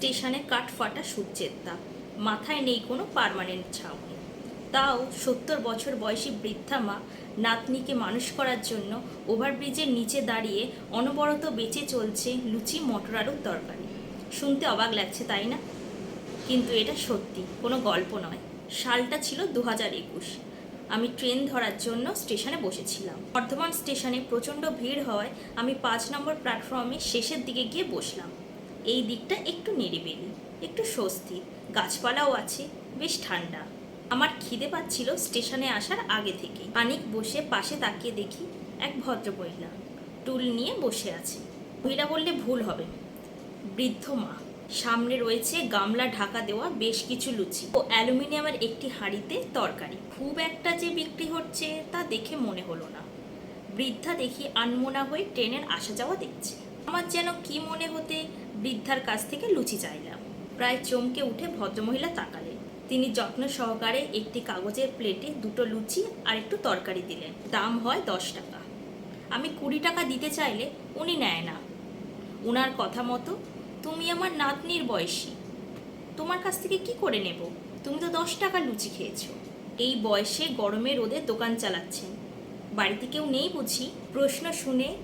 স্টেশনে কাঠফাটা সূর্যের তাপ মাথায় নেই কোনো পার্মানেন্ট ছাউনি। তাও সত্তর বছর বয়সী বৃদ্ধা মা নাতনিকে মানুষ করার জন্য ওভারব্রিজের নিচে দাঁড়িয়ে অনবরত বেঁচে চলছে লুচি মটর আলুর তরকারি। শুনতে অবাক লাগছে, তাই না? কিন্তু এটা সত্যি, কোনো গল্প নয়। সালটা ছিল দু হাজার একুশ। আমি ট্রেন ধরার জন্য স্টেশনে বসেছিলাম। বর্ধমান স্টেশনে প্রচণ্ড ভিড় হওয়ায় আমি পাঁচ নম্বর প্ল্যাটফর্মে শেষের দিকে গিয়ে বসলাম। এই দিকটা একটু নিরিবিলি, একটু স্বস্তি। গাছপালাও আছে, বেশ ঠান্ডা। আমার খিদে পাচ্ছিল স্টেশনে আসার আগে থেকে। পানিক বসে পাশে তাকিয়ে দেখি এক ভদ্র মহিলা টুল নিয়ে বসে আছে। মহিলা বললে ভুল হবে। বৃদ্ধ মা। সামনে রয়েছে গামলা ঢাকা দেওয়া বেশ কিছু লুচি ও অ্যালুমিনিয়ামের একটি হাঁড়িতে তরকারি। খুব একটা যে বিক্রি হচ্ছে তা দেখে মনে হলো না। বৃদ্ধা দেখি আনমোনা হয়ে ট্রেনের আসা যাওয়া দেখছে। আমার যেন কি মনে হতে বৃদ্ধার কাছ থেকে লুচি চাইলাম। প্রায় চমকে উঠে ভদ্রমহিলা তাকালেন। তিনি যত্ন সহকারে একটি কাগজের প্লেটে দুটো লুচি আর একটু তরকারি দিলেন। দাম হয় দশ টাকা। আমি কুড়ি টাকা দিতে চাইলে উনি নেয় না। উনার কথা মতো, তুমি আমার নাতনির বয়সী। তোমার কাছ থেকে কি করে নেব? তুমি তো দশ টাকা লুচি খেয়েছো। এই বয়সে গরমে রোদে দোকান চালাচ্ছেন। বাড়িতে কেউ নেই বুঝি? প্রশ্ন শুনে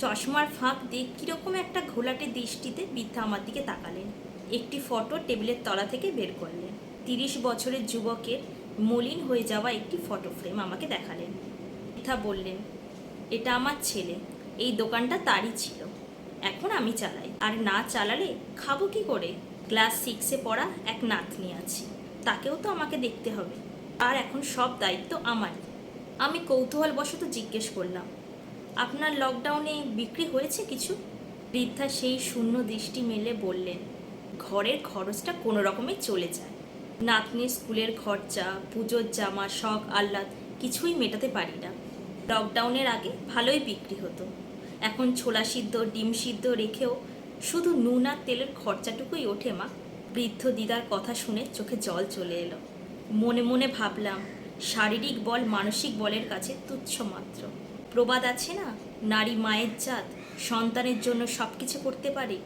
চশমার ফাঁক দিয়ে কীরকম একটা ঘোলাটে দৃষ্টিতে বৃদ্ধা আমার দিকে তাকালেন। একটি ফটো টেবিলের তলা থেকে বের করলেন। তিরিশ বছরের যুবকের মলিন হয়ে যাওয়া একটি ফটো ফ্রেম আমাকে দেখালেন। বৃদ্ধা বললেন, এটা আমার ছেলে। এই দোকানটা তারই ছিল। এখন আমি চালাই। আর না চালালে খাব কি করে? ক্লাস সিক্সে পড়া এক নাতনি আছে। তাকেও তো আমাকে দেখতে হবে। আর এখন সব দায়িত্ব আমারই। আমি কৌতূহলবশত জিজ্ঞেস করলাম আপনার লকডাউনে বিক্রি হয়েছে কিছু? বৃদ্ধা সেই শূন্য দৃষ্টি মেলে বললেন, ঘরের খরচটা কোনো রকমে চলে যায়। নাতনির স্কুলের খরচা, পুজোর জামা, শখ, আহ্লাদ কিছুই মেটাতে পারি না। লকডাউনের আগে ভালোই বিক্রি হতো। এখন ছোলা সিদ্ধ, ডিম সিদ্ধ রেখেও শুধু নুন আর তেলের খরচাটুকুই ওঠে মা। বৃদ্ধ দিদার কথা শুনে চোখে জল চলে এলো। মনে মনে ভাবলাম, শারীরিক বল মানসিক বলের কাছে তুচ্ছ মাত্র। প্রবাদ আছে না? নারী মায়ের জাত, সন্তানের জন্য সব কিছু করতে পারে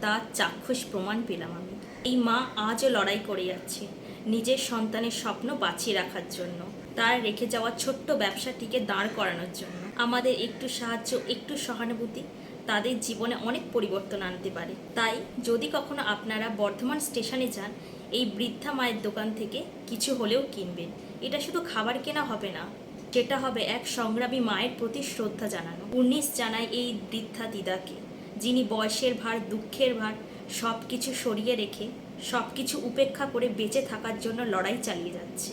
তার চাক্ষুষ প্রমাণ পেলাম আমি। এই মা আজও লড়াই করে যাচ্ছে, নিজের সন্তানের স্বপ্ন বাঁচিয়ে রাখার জন্য, তার রেখে যাওয়া ছোট্ট ব্যবসাটিকে দাঁড় করানোর জন্য। আমাদের একটু সাহায্য, একটু সহানুভূতি, তাদের জীবনে অনেক পরিবর্তন আনতে পারে। তাই, যদি কখনো আপনারা বর্ধমান স্টেশনে যান, এই বৃদ্ধা মায়ের দোকান থেকে কিছু হলেও কিনবেন। এটা শুধু খাবার কেনা হবে না। সেটা হবে এক সংগ্রামী মায়ের প্রতি শ্রদ্ধা জানানো। উনিশ জানায় এই বৃদ্ধা দিদাকে, যিনি বয়সের ভার, দুঃখের ভার সব কিছু সরিয়ে রেখে সব কিছু উপেক্ষা করে বেঁচে থাকার জন্য লড়াই চালিয়ে যাচ্ছে।